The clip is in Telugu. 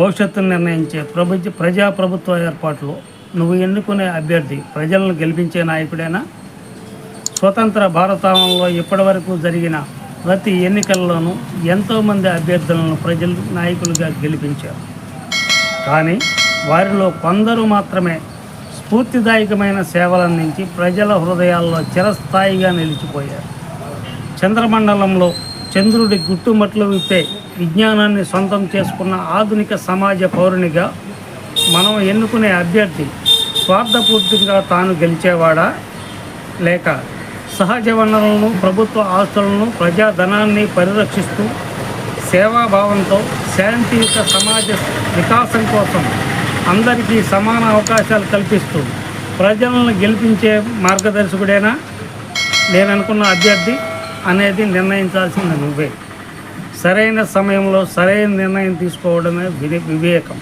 భవిష్యత్తును నిర్ణయించే ప్రభుత్వ ప్రజాప్రభుత్వ ఏర్పాట్లు నువ్వు ఎన్నుకునే అభ్యర్థి ప్రజలను గెలిపించే నాయకుడేనా స్వతంత్ర భారతంలో ఇప్పటివరకు జరిగిన ప్రతి ఎన్నికల్లోనూ ఎంతోమంది అభ్యర్థులను ప్రజలు నాయకులుగా గెలిపించారు. కానీ వారిలో కొందరు మాత్రమే స్ఫూర్తిదాయకమైన సేవలందించి ప్రజల హృదయాల్లో చిరస్థాయిగా నిలిచిపోయారు. చంద్రమండలంలో చంద్రుడి గుట్టుమట్లు విప్పే విజ్ఞానాన్ని సొంతం చేసుకున్న ఆధునిక సమాజ పౌరునిగా మనం ఎన్నుకునే అభ్యర్థి స్వార్థపూర్తిగా తాను గెలిచేవాడా? లేక సహజ వనరులను ప్రభుత్వ ఆస్తులను ప్రజాధనాన్ని పరిరక్షిస్తూ సేవాభావంతో శాంతియుత సమాజ వికాసం కోసం అందరికీ సమాన అవకాశాలు కల్పిస్తూ ప్రజలను గెలిపించే మార్గదర్శకుడేనా? నేను అనుకున్న అభ్యర్థి అనేది నిర్ణయించాల్సింది నువ్వే. సరైన సమయంలో సరైన నిర్ణయం తీసుకోవడమే వివే- వివేకం.